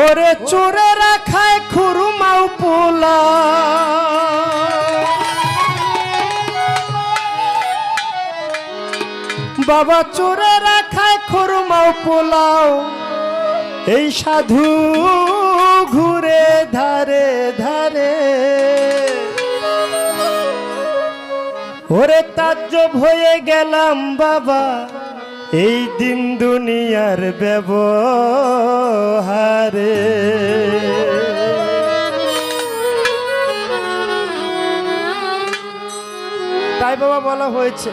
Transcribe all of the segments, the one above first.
ওরে চোরেরা খায় খুরুমাও পোলা। বাবা চোরেরা খায় খুরুমাও পোলাও। এই সাধু ঘুরে ধারে ধারে। ওরে তাজ্জব হয়ে গেলাম বাবা। এই দিন দুনিয়ার ব্যবহারে। তাই বাবা বলা হয়েছে,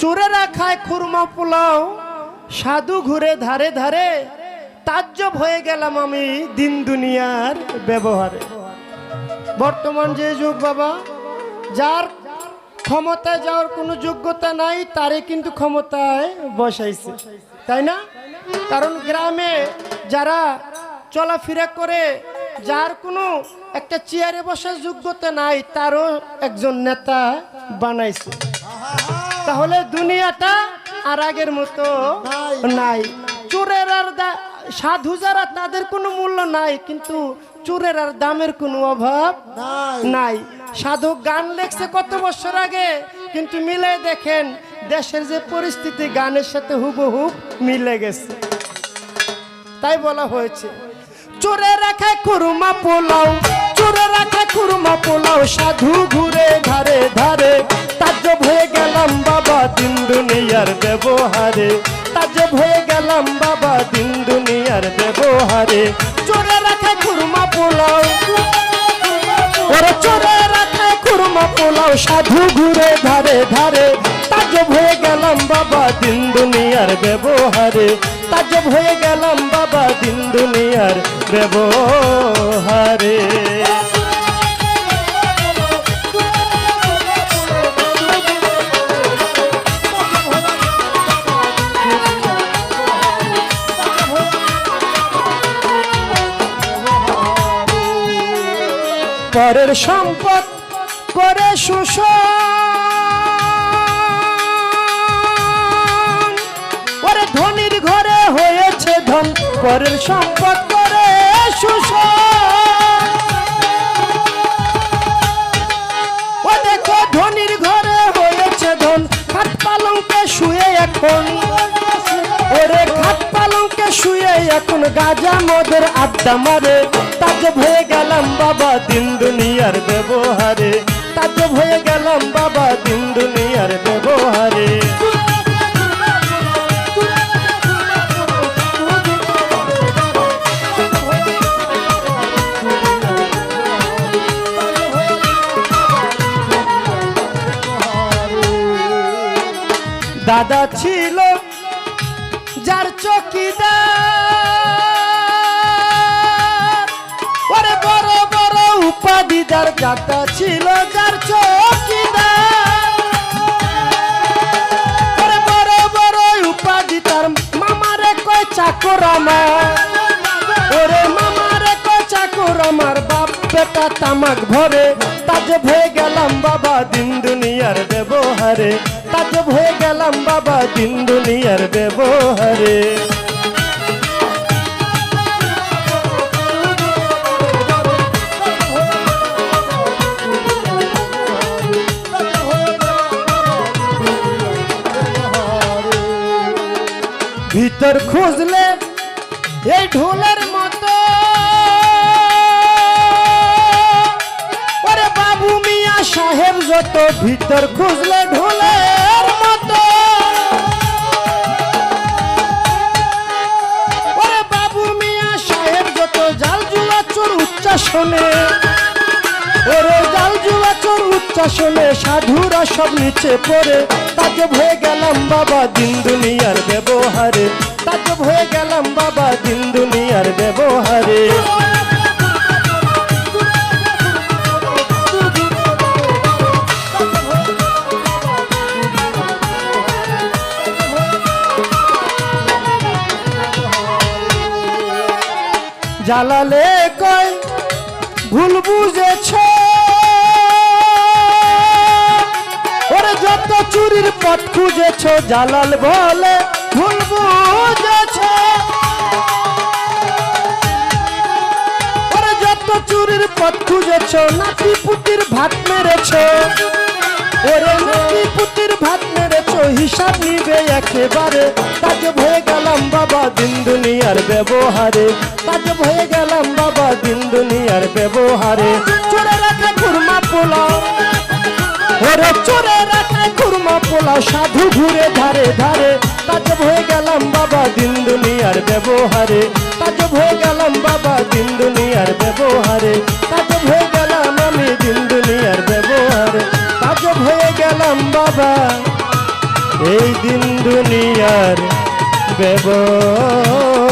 চোরেরা খায় খুরমা পোলাও, সাধু ঘুরে ধারে ধারে, তাজ্জব হয়ে গেলাম আমি দিন দুনিয়ার ব্যবহারে। বর্তমান যে যুগ বাবা, যার ক্ষমতায় যাওয়ার কোনো যোগ্যতা নাই তারে কিন্তু ক্ষমতায় বসাইছে। তাই না? কারণ গ্রামে যারা চলাফেরা করে যার কোনো একটা চেয়ারে বসার যোগ্যতা নাই তারও একজন নেতা বানাইছে। তাহলে দুনিয়াটা আর আগের মতো নাই। চোরের আর সাধু যারা তাদের কোনো মূল্য নাই কিন্তু চোরের আর দামের কোনো অভাব নাই। সাধু গান লেখছে কত বছর আগে, কিন্তু মিলে দেখেন দেশের যে পরিস্থিতি, গানের সাথে হুবহুব মিলে গেছে। তাই বলা হয়েছে, চোরে রাখা কুরমা পোলাও, চোরে রাখা কুরমা পোলাও, সাধু ঘুরে ধারে ধারে তাজ্জব হয়ে গেলাম বাবা দিন দুনিয়ার ব্যবহারে, তাজ্জব হয়ে গেলাম বাবা দিন কুরমা পোলাও সাধু ঘুরে ধারে ধারে। তাজব হয়ে গেলাম বাবা, দিন দুনিয়ার ব্যবহারে। তাজব হয়ে গেলাম বাবা, দিন দুনিয়ার ব্যবহারে। পরের সম্পদ করে শোষণ। ওরে ধনির ঘরে হয়েছে ধন, পরের সম্পদ করে শোষণ। ঘরে হয়েছে ধন শুয়ে এখন। শুয়ে এখন গাজা মদের আড্ডা মারে। তাকে হয়ে গেলাম বাবা দিন দুনিয়ার ব্যবহারে। তাজব হয়ে গেলাম বাবা দিন দুনিয়ার ব্যবহারে। দাদা ছিল দাদা ছিল যার চকিদার বড় বড় উপাধি তার মামারে কয় চাকর আমার। ওরে মামারে কয় চাকর আমার, বাপ বেটা তামাক ভরে। তাজব হয়ে গেলাম বাবা দিন দুনিয়ার ব্যবহারে। তাজব হয়ে গেলাম বাবা দিন দুনিয়ার ব্যবহারে। ভিতর খুঁজলে এই ঢোলের মতো। ওরে বাবু মিয়া সাহেব, যত ভিতর খুঁজলে ঢোলের মতো। ওরে বাবু মিয়া সাহেব, যত জাল জুয়া চোর উচ্চাসনে, ওরে চোর উচ্চাসনে সাধুরা সব নিচে পড়ে। তাকে হয়ে গেলাম বাবা দিন দুনিয়ার ব্যবহারে। তাকে হয়ে গেলাম বাবা দিন দুনিয়ার ব্যবহারে। জ্বালালে কয়, ভুল বুঝেছ? যত চুরির পথ খুঁজেছ, জালাল বলে ভুল যত চুরির পথ খুঁজেছ, নাতি পুতির ভাত মেরেছ। ওরে নাতি পুতির ভাত মেরেছ, হিসাব নিবে একেবারে। তাজ হয়ে গেলাম বাবা দিন দুনিয়ার ব্যবহারে। তাজ হয়ে গেলাম বাবা দিন দুনিয়ার ব্যবহারে। পোলাও সাধু ঘুরে ধারে ধারে কাজ হয়ে গেলাম বাবা দিন দুনিয়ার ব্যবহারে। কাজ হয়ে গেলাম বাবা দিন দুনিয়ার ব্যবহারে। কাজ হয়ে গেলাম আমি দিন দুনিয়ার ব্যবহারে। কাজ হয়ে গেলাম বাবা এই দিন দুনিয়ার ব্যবহারে।